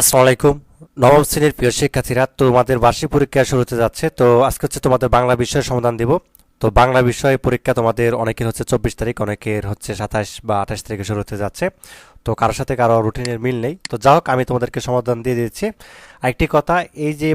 আসসালামু আলাইকুম। নবম শ্রেণির প্রিয় শিক্ষার্থীরা, তোমাদের বার্ষিক পরীক্ষা শুরু হতে যাচ্ছে, তো আজকে হচ্ছে তোমাদের বাংলা বিষয়ের সমাধান দিব। তো বাংলা বিষয়ে পরীক্ষা তোমাদের অনেকের হচ্ছে চব্বিশ তারিখ, অনেকের হচ্ছে সাতাশ বা আঠাশ তারিখে শুরু হতে যাচ্ছে। তো কারোর সাথে কারও রুটিনের মিল নেই। তো যাই হোক, আমি তোমাদেরকে সমাধান দিয়ে দিচ্ছি। আরেকটি কথা, এই যে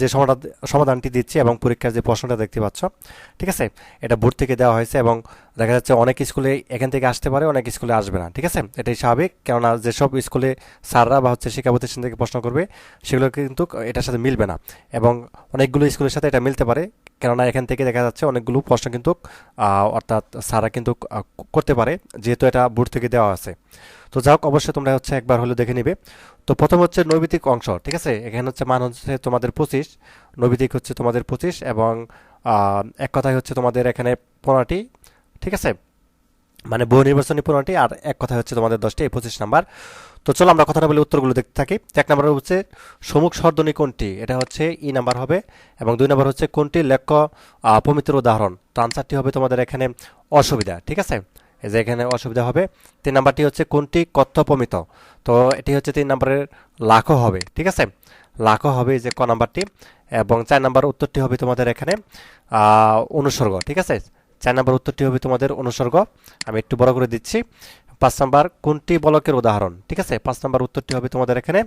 যে সমাধান, সমাধানটি দিচ্ছি এবং পরীক্ষার যে প্রশ্নটা দেখতে পাচ্ছ, ঠিক আছে? এটা বোর্ড থেকে দেওয়া হয়েছে এবং দেখা যাচ্ছে অনেক স্কুলে এখান থেকে আসতে পারে, অনেক স্কুলে আসবে না, ঠিক আছে? এটাই স্বাভাবিক। কেননা যেসব স্কুলে স্যাররা বা হচ্ছে শিক্ষা প্রতিষ্ঠান থেকে প্রশ্ন করবে, সেগুলো কিন্তু এটার সাথে মিলবে না। এবং অনেকগুলো স্কুলের সাথে এটা মিলতে পারে। কেননা এখান থেকে দেখা যাচ্ছে অনেকগুলো প্রশ্ন কিন্তু অর্থাৎ সারা কিন্তু করতে পারে, যেহেতু এটা বোর্ড থেকে দেওয়া আছে। তো যাই হোক, অবশ্যই তোমরা হচ্ছে একবার হলে দেখে নিবে। তো প্রথম হচ্ছে নৈবিতিক অংশ, ঠিক আছে? এখানে হচ্ছে মান হচ্ছে তোমাদের পঁচিশ নৈবিতিক হচ্ছে তোমাদের পঁচিশ এবং এক কথায় হচ্ছে তোমাদের এখানে পনেরোটি, ঠিক আছে? মানে বহু নির্বাচনী পনেরোটি আর এক কথায় হচ্ছে তোমাদের দশটি এই পঁচিশ নাম্বার। তো চলো আমরা কথাটা বলে উত্তরগুলো দেখতে থাকি। এক নাম্বার হচ্ছে সমুখ সর্দনী কোনটি? এটা হচ্ছে ই নাম্বার হবে এবং দুই নাম্বার হচ্ছে কোনটি লেখ্য আহ, প্রমিতির উদাহরণ? তো আনসারটি হবে তোমাদের এখানে অসুবিধা ঠিক আছে? এই যে এখানে অসুবিধা হবে। তিন নাম্বারটি হচ্ছে কোনটি কথ্য প্রমিত তো এটি হচ্ছে তিন নাম্বারের লাখও হবে ঠিক আছে? লাখও হবে যে ক নাম্বারটি এবং চার নাম্বার উত্তরটি হবে তোমাদের এখানে অনুসর্গ ঠিক আছে? চার নাম্বার উত্তরটি হবে তোমাদের অনুসর্গ। আমি একটু বড় করে দিচ্ছি। পাঁচ নাম্বার, কোনটি বলকের উদাহরণ? ঠিক আছে? পাঁচ নাম্বার উত্তরটি হবে তোমাদের এখানে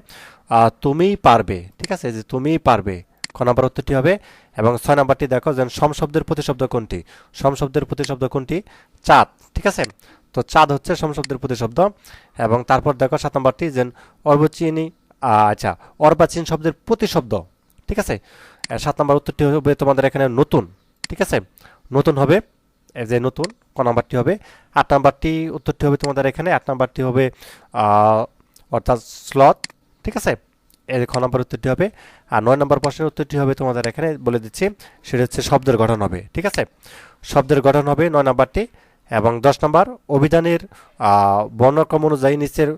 তুমিই পারবে। ঠিক আছে? যে তুমিই পারবে। খ নাম্বার উত্তরটি হবে, এবং ছয় নাম্বারটি দেখো যে সম শব্দের প্রতিশব্দ কোনটি? সম শব্দের প্রতিশব্দ কোনটি? চাঁদ। ঠিক আছে? তো চাঁদ হচ্ছে সম শব্দের প্রতিশব্দ, এবং তারপর দেখো সাত নাম্বারটি যে অর্বচিনী আচ্ছা অর্বাচীন শব্দের প্রতিশব্দ। ঠিক আছে? সাত নাম্বার উত্তরটি হবে তোমাদের এখানে নতুন। ঠিক আছে? নতুন হবে। যে নতুন, ক নাম্বারটি হবে? আট নাম্বারটি উত্তরটি হবে তোমাদের এখানে, আট নাম্বারটি হবে অর্থাৎ স্লট ঠিক আছে? এর খ নম্বর উত্তরটি হবে, আর নয় নম্বর প্রশ্নের উত্তরটি হবে তোমাদের এখানে বলে দিচ্ছি, সেটা হচ্ছে শব্দের গঠন হবে, ঠিক আছে? শব্দের গঠন হবে নয় নম্বরটি এবং দশ নম্বর, অভিধানের বর্ণক্রম অনুযায়ী নিচের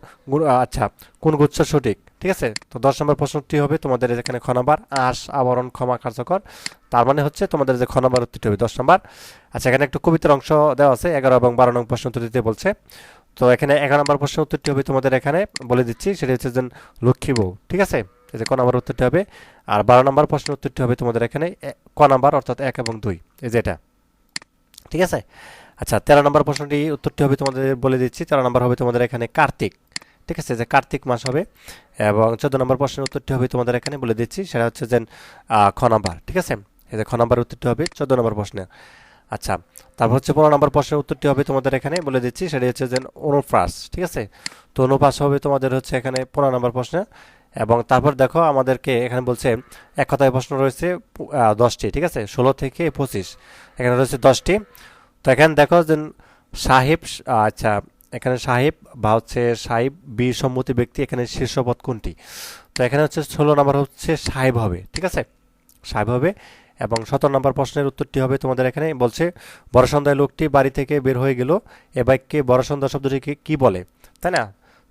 আচ্ছা কোন গুচ্ছ সঠিক? ঠিক আছে? তো দশ নম্বর প্রশ্নটি হবে তোমাদের এখানে খ নম্বর, আশ, আবরণ, ক্ষমা, কার্যকর। তার মানে হচ্ছে তোমাদের যে খ নম্বর উত্তরটি হবে দশ নম্বর। আচ্ছা এখানে একটু কবিতার অংশ দেওয়া আছে, এগারো এবং বারো নম্বর প্রশ্ন উত্তর দিতে বলছে। তো এখানে এগারো নম্বর প্রশ্ন উত্তরটি হবে তোমাদের এখানে, বলে দিচ্ছি, সেটা হচ্ছে যে লক্ষ্মী বউ, ঠিক আছে? যে ক নম্বর উত্তরটি হবে। আর বারো নম্বর প্রশ্ন উত্তরটি হবে তোমাদের এখানে ক নাম্বার অর্থাৎ এক এবং দুই, এই যে এটা। ঠিক আছে? আচ্ছা তেরো নম্বর প্রশ্নটি উত্তরটি হবে তোমাদের বলে দিচ্ছি। তেরো নম্বর হবে তোমাদের এখানে কার্তিক। ঠিক আছে? যে কার্তিক মাস হবে এবং চোদ্দ নম্বর প্রশ্নের উত্তরটি হবে তোমাদের এখানে বলে দিচ্ছি। সেটা হচ্ছে যে খ নাম্বার। ঠিক আছে? এই যে খ নাম্বার উত্তরটি হবে চোদ্দ নম্বর প্রশ্নে আচ্ছা তারপর হচ্ছে পনেরো নম্বর প্রশ্নের উত্তরটি হবে তোমাদের এখানে বলে দিচ্ছি। সেটা হচ্ছে যে অনুপ্রাস। ঠিক আছে? তো অনুপ্রাস হবে তোমাদের হচ্ছে এখানে পনেরো নম্বর প্রশ্নে এবং তারপর দেখো আমাদেরকে এখানে বলছে এক কথায় প্রশ্ন রয়েছে দশটি। ঠিক আছে? ষোলো থেকে পঁচিশ। এখানে রয়েছে দশটি। তো এখানে দেখো যে সাহেব আচ্ছা এখানে সাহেব বা হচ্ছে সাহেব বীর সম্মতি ব্যক্তি, এখানে শীর্ষপদ কোনটি? তো এখানে হচ্ছে ষোলো নম্বর হচ্ছে সাহেব হবে, ঠিক আছে? সাহেব হবে এবং সতেরো নম্বর প্রশ্নের উত্তরটি হবে তোমাদের এখানে। বলছে, বড় সন্ধ্যায় লোকটি বাড়ি থেকে বের হয়ে গেল। এ বাইককে বড় সন্ধ্যা শব্দটিকে কি বলে? তাই না?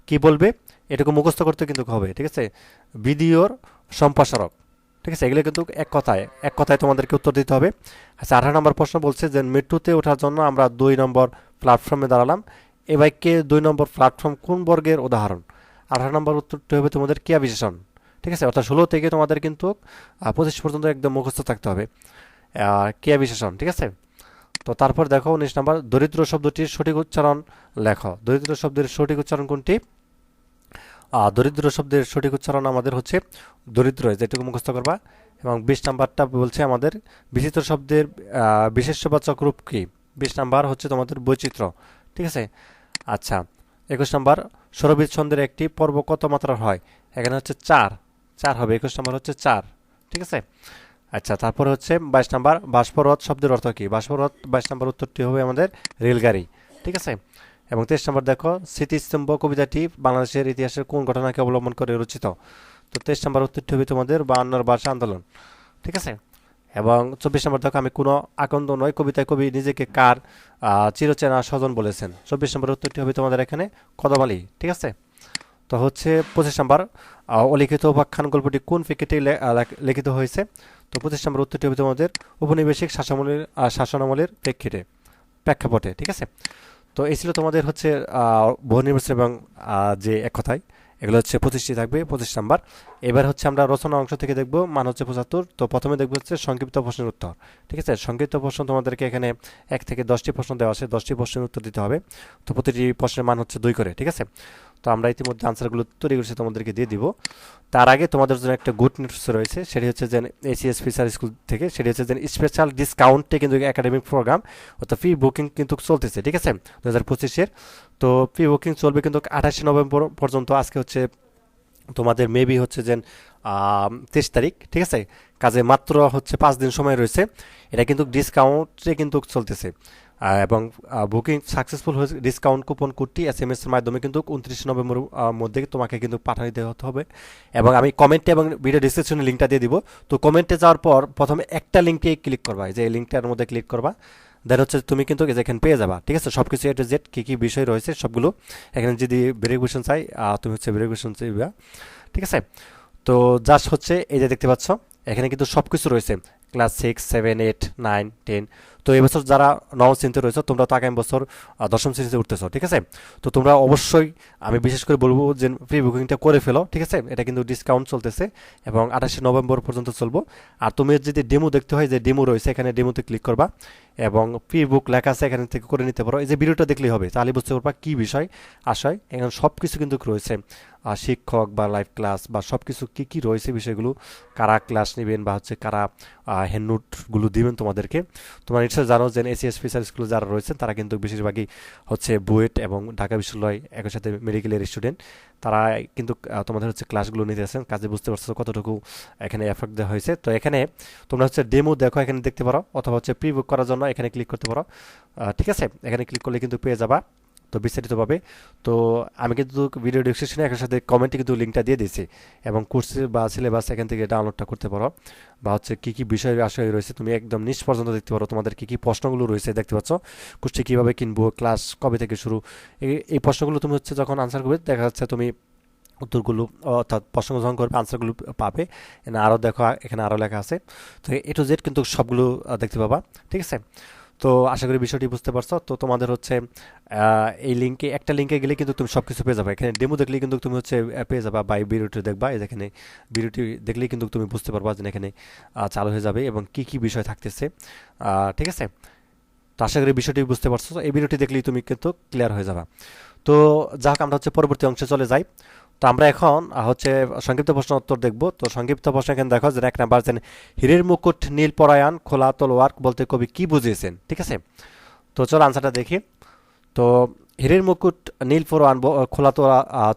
কি বলবে? এটুকু মুখস্থ করতে কিন্তু হবে, ঠিক আছে? ভিডিওর সম্প্রসারক। ঠিক আছে? এগুলো কিন্তু এক কথায় এক কথায় তোমাদেরকে উত্তর দিতে হবে। আচ্ছা আঠারো নম্বর প্রশ্ন বলছে যে মেট্রোতে ওঠার জন্য আমরা দুই নম্বর প্ল্যাটফর্মে দাঁড়ালাম। এ বাইককে দুই নম্বর প্ল্যাটফর্ম কোন বর্গের উদাহরণ? আঠারো নম্বর উত্তরটি হবে তোমাদের ক্রিয়া বিশেষণ। ঠিক আছে? অর্থাৎ ষোলো থেকে তোমাদের কিন্তু পঁচিশ পর্যন্ত একদম মুখস্থ থাকতে হবে। ক্রিয়া বিশেষণ, ঠিক আছে? তো তারপর দেখো, উনিশ নম্বর, দরিদ্র শব্দটির সঠিক উচ্চারণ লেখো। দরিদ্র শব্দের সঠিক উচ্চারণ কোনটি? দরিদ্র শব্দের সঠিক উচ্চারণ আমাদের হচ্ছে দরিদ্র যেটুকু মুখস্থ করবা। এবং বিশ নাম্বারটা বলছে আমাদের বিচিত্র শব্দের আহ, বিশেষ্যবাচক রূপ কি? বিশ নাম্বার হচ্ছে তোমাদের বৈচিত্র্য ঠিক আছে? আচ্ছা একুশ নাম্বার সৌরবিদ ছন্দের একটি পর্ব কত মাত্রার হয়? এখানে হচ্ছে চার চার হবে একুশ নাম্বার হচ্ছে চার ঠিক আছে? আচ্ছা তারপরে হচ্ছে বাইশ নাম্বার বাষ্পরথ শব্দের অর্থ কী? বাষ্পরথ বাইশ নাম্বার উত্তরটি হবে আমাদের রেলগাড়ি ঠিক আছে? এবং তেইশ নম্বর দেখো, স্মৃতিস্তম্ভ কবিতাটি বাংলাদেশের ইতিহাসের কোন ঘটনাকে অবলম্বন করে রচিত? তো তেইশ নম্বর উত্তরটি হবে তোমাদের বায়ান্নর ভাষা আন্দোলন। ঠিক আছে? এবং চব্বিশ নম্বর দেখো, আমি কোনো আকন্দ নয় কবিতায় কবি নিজেকে কার চিরচেনা স্বজন বলেছেন। চব্বিশ নম্বর উত্তরটি হবে তোমাদের এখানে কদমালি। ঠিক আছে? তো হচ্ছে পঁচিশ নম্বর অলিখিত উপাখ্যান গল্পটি কোন ফিকেটে লিখিত হয়েছে? তো পঁচিশ নম্বর উত্তরটি হবে তোমাদের উপনিবেশিক শাসনামলের শাসনামলের প্রেক্ষিতে, প্রেক্ষাপটে। ঠিক আছে? তো এই ছিল তোমাদের হচ্ছে বহু নির্বাচন এবং যে এক কথায়, এগুলো হচ্ছে পঁচিশটি থাকবে, পঁচিশ নাম্বার। এবার হচ্ছে আমরা রচনা অংশ থেকে দেখব, মান হচ্ছে পঁচাত্তর। তো প্রথমে দেখব হচ্ছে সংক্ষিপ্ত প্রশ্নের উত্তর। ঠিক আছে? সংক্ষিপ্ত প্রশ্ন তোমাদেরকে এখানে এক থেকে দশটি প্রশ্ন দেওয়া আছে, দশটি প্রশ্নের উত্তর দিতে হবে। তো প্রতিটি প্রশ্নের মান হচ্ছে দুই করে, ঠিক আছে? তো আমরা ইতিমধ্যে আনসারগুলো তৈরি করেছি, তোমাদেরকে দিয়ে দিব। তার আগে তোমাদের জন্য একটা গুড নিউজ রয়েছে, সেটি হচ্ছে যে এসিএস ফিসার স্কুল থেকে, সেটি হচ্ছে যে স্পেশাল ডিসকাউন্টে কিন্তু একাডেমিক প্রোগ্রাম অর্থাৎ ফি বুকিং কিন্তু চলতেছে, ঠিক আছে? দু হাজার পঁচিশের তো ফি বুকিং চলবে কিন্তু আঠাশে নভেম্বর পর্যন্ত, আজকে হচ্ছে তোমাদের মেবি হচ্ছে যে তেইশ তারিখ, ঠিক আছে? কাজে মাত্র হচ্ছে পাঁচ দিন সময় রয়েছে। এটা কিন্তু ডিসকাউন্টে কিন্তু চলতেছে। এবং বুকিং সাকসেসফুল হয়েছে ডিসকাউন্ট কুপন কোডটি এস এম এস এর মাধ্যমে কিন্তু উনত্রিশে নভেম্বর মধ্যে তোমাকে কিন্তু পাঠিয়ে দেওয়া হতে হবে। এবং আমি কমেন্টে এবং ভিডিও ডিসক্রিপশনে লিঙ্কটা দিয়ে দিব। তো কমেন্টে যাওয়ার পর প্রথমে একটা লিঙ্কে ক্লিক করবা। যে এই লিঙ্কটার মধ্যে ক্লিক করবা। দেন হচ্ছে তুমি কিন্তু এখানে পেয়ে যাবা। ঠিক আছে? সব কিছু এ টু জেড কী কী বিষয় রয়েছে সবগুলো এখানে যদি ভেরিফিকেশন চাই তুমি হচ্ছে ভেরিফিকেশন চাইবা। ঠিক আছে? তো জাস্ট হচ্ছে এই যে দেখতে পাচ্ছ, এখানে কিন্তু সব কিছু রয়েছে। Class six, seven, eight, nine, ten. তো এবছর যারা নবম শ্রেণীতে রয়েছে, তোমরা তো আগামী বছর দশম শ্রেণীতে উঠতেছো, ঠিক আছে? তো তোমরা অবশ্যই, আমি বিশেষ করে বলব যে প্রি বুকিংটা করে ফেলো, ঠিক আছে? এটা কিন্তু ডিসকাউন্ট চলতেছে এবং আঠাশে নভেম্বর পর্যন্ত চলবো। আর তুমি যদি ডেমো দেখতে হয়, যে ডেমো রয়েছে, এখানে ডেমোতে ক্লিক করবা এবং প্রি বুক লেখা আছে, এখান থেকে করে নিতে পারো। এই যে ভিডিওটা দেখলেই হবে, তাহলে বুঝতে পারবা কী বিষয়, আশয়, এখানে সব কিছু কিন্তু রয়েছে। শিক্ষক বা লাইভ ক্লাস বা সব কিছু কী কী রয়েছে বিষয়গুলো, কারা ক্লাস নেবেন বা হচ্ছে কারা হ্যান্ডনোটগুলো দিবেন তোমাদেরকে। তোমরা নিশ্চয় জানো যে এসিএস ফিসার স্কুল যারা রয়েছেন, তারা কিন্তু বেশিরভাগই হচ্ছে বুয়েট এবং ঢাকা বিশ্ববিদ্যালয় একই সাথে মেডিকেলের স্টুডেন্ট তারা কিন্তু তোমাদের হচ্ছে ক্লাসগুলো নিতে আসেন, কাজে বুঝতে পারছ কতটুকু এখানে এফেক্ট দেওয়া হয়েছে। তো এখানে তোমরা হচ্ছে ডেমো দেখো, এখানে দেখতে পারো, অথবা হচ্ছে প্রি বুক করার জন্য এখানে ক্লিক করতে পারো। ঠিক আছে? এখানে ক্লিক করলে কিন্তু পেয়ে যাবা। তো বিস্তারিতভাবে, তো আমি কিন্তু ভিডিও ডিসক্রিপশনে একের সাথে কমেন্টে কিন্তু লিঙ্কটা দিয়ে দিয়েছি এবং কোর্স বা সিলেবাস এখান থেকে ডাউনলোডটা করতে পারো বা হচ্ছে কী কী বিষয় আশয় রয়েছে তুমি একদম নিচ পর্যন্ত দেখতে পারো, তোমাদের কী কী প্রশ্নগুলো রয়েছে দেখতে পাচ্ছ কোর্সটি কীভাবে কিনবো ক্লাস কবে থেকে শুরু, এই- প্রশ্নগুলো তুমি হচ্ছে যখন আনসার করবে দেখা যাচ্ছে তুমি উত্তরগুলো অর্থাৎ প্রশ্ন যখন করবে আনসারগুলো পাবে, এখানে আরও দেখো, এখানে আরও লেখা আছে, তো এ টু জেড কিন্তু সবগুলো দেখতে পাবা, ঠিক আছে? তো আশা করি বিষয়টি বুঝতে পারছ। তো তোমাদের হচ্ছে এই লিঙ্কে একটা লিঙ্কে গেলে কিন্তু তুমি সব কিছু পেয়ে যাবে। এখানে ডেমো দেখলে কিন্তু তুমি হচ্ছে পেয়ে যাবা বা এই ভিডিওটি দেখবা। এই যেখানে ভিডিওটি দেখলেই কিন্তু তুমি বুঝতে পারবা যে এখানে চালু হয়ে যাবে এবং কি কি বিষয় থাকতেছে। ঠিক আছে? তো আশা করি বিষয়টি বুঝতে পারছ। তো এই ভিডিওটি দেখলেই তুমি কিন্তু ক্লিয়ার হয়ে যাবা। তো যাক, আমরা হচ্ছে পরবর্তী অংশে চলে যাই। তো আমরা এখন হচ্ছে, সংক্ষিপ্ত প্রশ্ন উত্তর দেখব। তো সংক্ষিপ্ত প্রশ্ন এখানে দেখো, যে এক নাম্বার আছেন হীরের মুকুট, নীল পরায়ণ, খোলা তলোয়ার বলতে কবি কি বুঝিয়েছেন? ঠিক আছে? তো চলো আনসারটা দেখি। তো হীরের মুকুট নীল ব- খোলা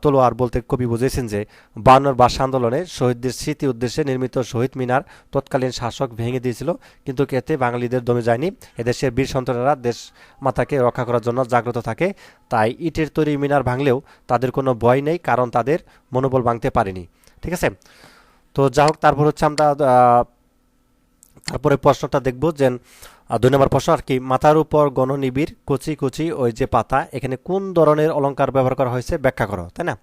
তলোয়ার বলতে কবি বুঝেছেন যে, বায়ান্নর ভাষা আন্দোলনে শহীদদের স্মৃতি উদ্দেশ্যে নির্মিত শহীদ মিনার তৎকালীন শাসক ভেঙে দিয়েছিল, কিন্তু এতে বাঙালিদের দমে যায়নি। এদেশের বীর সন্তানেরা দেশ মাতাকে রক্ষা করার জন্য জাগ্রত থাকে, তাই ইটের তৈরি মিনার ভাঙলেও তাদের কোনো ভয় নেই, কারণ তাদের মনোবল ভাঙতে পারেনি। ঠিক আছে? তো যা হোক, তারপর হচ্ছে আমরা তারপরে প্রশ্নটা দেখব যে আহ, দুই নম্বর প্রশ্ন আর কি মাথার উপর গণনিবিড় কচি কুচি ওই যে পাতা এখানে কোন ধরনের অলঙ্কার ব্যবহার করা হয়েছে ব্যাখ্যা করো তাই না?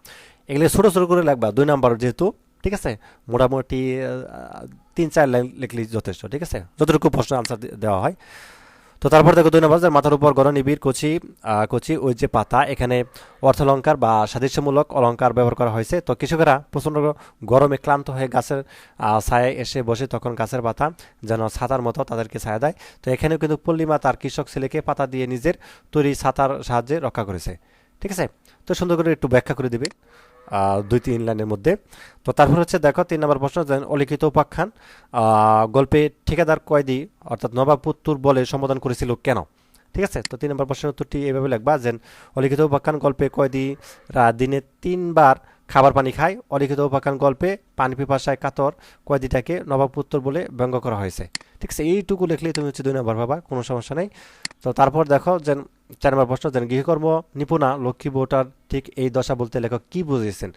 এগুলো ছোটো ছোটো করে লাগবা দুই নম্বর যেহেতু ঠিক আছে? মোটামুটি তিন চার লাইন লিখলি যথেষ্ট ঠিক আছে? যতটুকু প্রশ্ন আনসার দেওয়া হয়। তো তারপর দেখো দুই নম্বর মাথার উপর গড় নিবিড় কচি কচি, ওই যে পাতা, এখানে অর্থলঙ্কার বা সাদৃশ্যমূলক অলঙ্কার ব্যবহার করা হয়েছে। তো কৃষকেরা প্রচণ্ড গরমে ক্লান্ত হয়ে গাছের ছায় ছায়ায় এসে বসে তখন গাছের পাতা যেন ছাতার মতো তাদেরকে ছায়া দেয়। তো এখানেও কিন্তু পল্লিমা তার কৃষক ছেলেকে পাতা দিয়ে নিজের তৈরি ছাতার সাহায্যে রক্ষা করেছে। ঠিক আছে? তো সুন্দর করে একটু ব্যাখ্যা করে দিবে দুই তিন লাইনের মধ্যে। তো তারপর হচ্ছে দেখো, তিন নম্বর প্রশ্ন অলিখিত উপাখ্যান গল্পে ঠিকাদার কয়েদি, অর্থাৎ নবাব পুত্তুর বলে সম্বোধন করেছিল কেন? ঠিক আছে? তো তিন নম্বর প্রশ্নের উত্তরটি এভাবে লিখবা যে অলিখিত উপাখ্যান, গল্পে কয়েদিরা দিনে তিনবার খাবার পানি খায়। অলিখিত উপাখ্যান গল্পে পানি পিপাসায় কাতর কয়েদিটাকে নবাব পুত্তর বলে ব্যঙ্গ করা হয়েছে। ঠিক আছে এইটুকু লিখলেই তুমি হচ্ছে দুই নম্বর ভাবা কোনো সমস্যা নেই। তো তারপর দেখো যে চার নম্বর প্রশ্ন যেন গৃহকর্ম নিপুণা লক্ষ্মী বউটার ঠিক এই দশা বলতে লেখক কি বুঝিয়েছেন?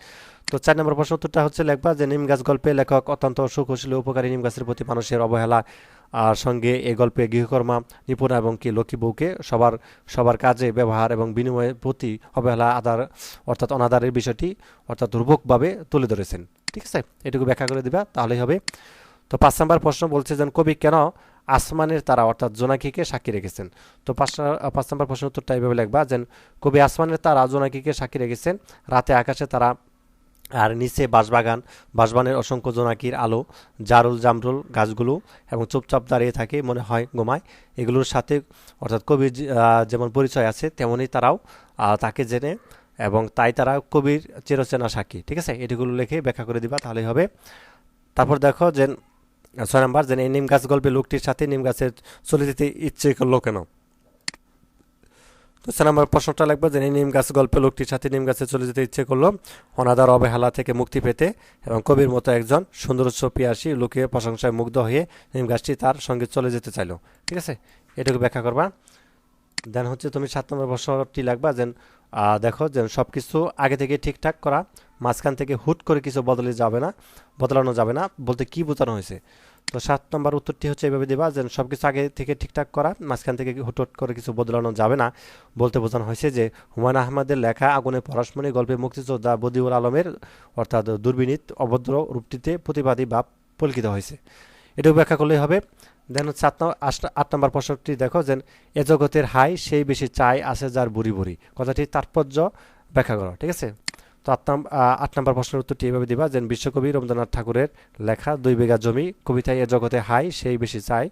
তো চার নম্বর প্রশ্ন উত্তরটা হচ্ছে লেখবা যে নিম গাছ গল্পে লেখক অত্যন্ত সুকৌশলী উপকারী নিম গাছের প্রতি মানুষের অবহেলা আর সঙ্গে এই গল্পে গৃহকর্মা নিপুণা এবং কি লক্ষ্মী বউকে সবার সবার কাজে ব্যবহার এবং বিনিময়ের প্রতি অবহেলা আদার, অর্থাৎ অনাদারের বিষয়টি অর্থাৎ দুর্ভোগভাবে তুলে ধরেছেন। ঠিক আছে? এটুকু ব্যাখ্যা করে দিবা, তাহলেই হবে। তো পাঁচ নম্বর প্রশ্ন বলছে যেন, কবি কেন আসমানের তারা অর্থাৎ জোনাকিকে সাক্ষী রেখেছেন? তো পাঁচ পাঁচ নম্বর প্রশ্ন উত্তরটা এইভাবে লিখবা যেন, কবি আসমানের তারা জোনাকিকে সাক্ষী রেখেছেন? রাতে আকাশে তারা আর নিচে বাঁশবাগান, বাঁশবানের অসংখ্য জোনাকির আলো, জারুল জামরুল গাছগুলো এবং চুপচাপ দাঁড়িয়ে থাকে, মনে হয় ঘুমায়। এগুলোর সাথে অর্থাৎ কবির যেমন পরিচয় আছে, তেমনই তারাও তাকে জেনে এবং তাই তারা কবির চিরচেনা সাক্ষী, ঠিক আছে? এটিগুলো লিখে ব্যাখ্যা করে দিবা, তাহলেই হবে। তারপর দেখো যে ছয় নম্বর, যে, এই নিম গাছ গল্পে লোকটির সাথে নিম গাছের চলে যেতে ইচ্ছে করল কেন? তো স্যার, আমার প্রশ্নটা লাগবে যে নিম গাছ গল্পে লোকটির সাথে নিম গাছে চলে যেতে ইচ্ছে করল, অনাদার অবহেলা থেকে মুক্তি পেতে এবং কবির মতো একজন সুন্দর পিয়াসী লুকিয়ে প্রশংসায় মুগ্ধ হয়ে নিম গাছটি তার সঙ্গে চলে যেতে চাইলো। ঠিক আছে? এটুকু ব্যাখ্যা করবা। দেন হচ্ছে তুমি সাত নম্বর প্রশ্নটি লাগবা যে দেখো যে সব কিছু আগে থেকে ঠিকঠাক করা, মাঝখান থেকে হুট করে কিছু বদলে যাবে না, বদলানো যাবে না বলতে কি বোঝানো হয়েছে? তো সাত নম্বর উত্তরটি হচ্ছে এভাবে দেবা যে সব কিছু আগে থেকে ঠিকঠাক করা, মাঝখান থেকে হুট হুট করে কিছু বদলানো যাবে না। বলতে বোঝানো হয়েছে যে হুমায়ুন আহমেদের লেখা আগুনে পরশমণি গল্পে মুক্তিযোদ্ধা বদিউল আলমের অর্থাৎ দুর্বিনীত অভদ্র রূপটিতে প্রতিবাদী ভাব পরিলক্ষিত হয়েছে। এটুকু ব্যাখ্যা করলেই হবে। দেন হচ্ছে আট নম্বর আট- নম্বর প্রশ্নটি দেখো যে এ জগতের হাই, সেই বেশি চাই আছে যার বুড়ি বুড়ি। কথাটি তাৎপর্য ব্যাখ্যা করো, ঠিক আছে? তো আট আট নম্বর প্রশ্নের উত্তরটি এভাবে দিবা যে বিশ্বকবি রবীন্দ্রনাথ ঠাকুরের লেখা দুই বিঘা জমি, কবিতায় এ জগতে হাই, সেই বেশি চাই,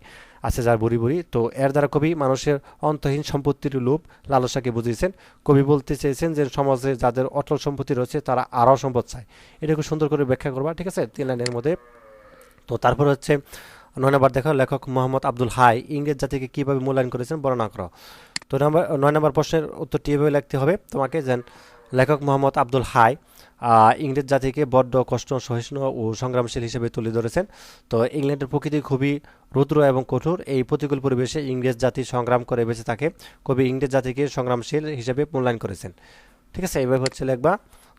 আছে যার বুড়ি বুড়ি। তো এর দ্বারা কবি মানুষের অন্তহীন সম্পত্তির লোভ লালসাকে বুঝিয়েছেন। কবি বলতে চেয়েছেন যে সমাজে যাদের অটল সম্পত্তি রয়েছে, তারা আরও সম্পদ চায়। এটা খুব সুন্দর করে ব্যাখ্যা করবা, ঠিক আছে? তিন লাইনের মধ্যে। তো তারপর হচ্ছে, নয় নম্বর দেখো লেখক মোহাম্মদ আব্দুল হাই, ইংরেজ জাতিকে কীভাবে মূল্যায়ন করেছেন বর্ণনা করো। তো নম্বর নয় নম্বর প্রশ্নের উত্তরটি এভাবে লিখতে হবে তোমাকে, যেন লেখক মোহাম্মদ আব্দুল হাই ইংরেজ জাতিকে বড্ড কষ্ট সহিষ্ণু ও সংগ্রামশীল হিসেবে তুলে ধরেছেন। তো ইংল্যান্ডের প্রকৃতি খুবই রুদ্র এবং কঠোর। এই প্রতিকূল পরিবেশে ইংরেজ জাতি সংগ্রাম করে বেঁচে থাকে। কবি ইংরেজ জাতিকে সংগ্রামশীল হিসেবে মূল্যায়ন করেছেন। ঠিক আছে এইভাবে হচ্ছে লেখবা।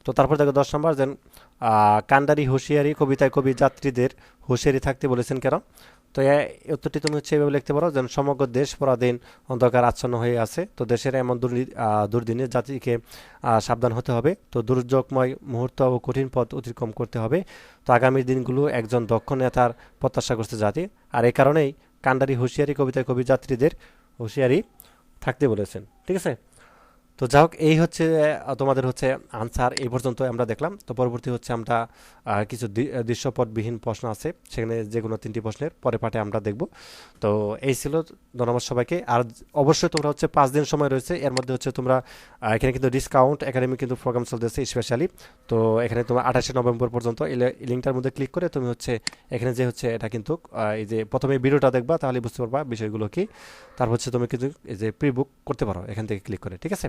তো তারপর দেখো দশ নম্বর আহ, কান্ডারি হুঁশিয়ারি কবিতায় কবি যাত্রীদের হুঁশিয়ারি থাকতে বলেছেন কেন? তো এই উত্তরটি তুমি হচ্ছে এভাবে লিখতে পারো, যেন সমগ্র দেশ পরাধীন অন্ধকার আচ্ছন্ন হয়ে আছে। তো দেশের এমন দুর্দিনে জাতিকে সাবধান হতে হবে। তো দুর্যোগময় মুহূর্ত ও কঠিন পথ অতিক্রম করতে হবে। তো আগামী দিনগুলো একজন দক্ষ নেতার প্রত্যাশা করছে জাতি। আর এই কারণেই কান্ডারি হুঁশিয়ারি কবিতায় কবি যাত্রীদের হুঁশিয়ারি থাকতে বলেছেন। ঠিক আছে? তো যাই হোক এই হচ্ছে তোমাদের হচ্ছে আনসার এই পর্যন্ত আমরা দেখলাম। তো পরবর্তী হচ্ছে আমরা কিছু দৃশ্যপটবিহীন প্রশ্ন আছে। সেখানে যে কোনো তিনটি প্রশ্নের পরে পাঠে আমরা দেখব। তো এই ছিল, ধন্যবাদ সবাইকে। আর অবশ্যই তোমরা হচ্ছে পাঁচ দিন সময় রয়েছে। এর মধ্যে হচ্ছে তোমরা এখানে কিন্তু ডিসকাউন্ট একাডেমি কিন্তু প্রোগ্রাম চলতেছে স্পেশালি তো এখানে তোমার আঠাশে নভেম্বর পর্যন্ত এই লিঙ্কটার মধ্যে ক্লিক করে তুমি হচ্ছে এখানে যে হচ্ছে এটা কিন্তু এই যে প্রথমে ভিডিওটা দেখবা, তাহলে বুঝতে পারবা বিষয়গুলো কি। তারপর হচ্ছে তুমি কিন্তু এই যে প্রি বুক করতে পারো, এখান থেকে ক্লিক করে, ঠিক আছে?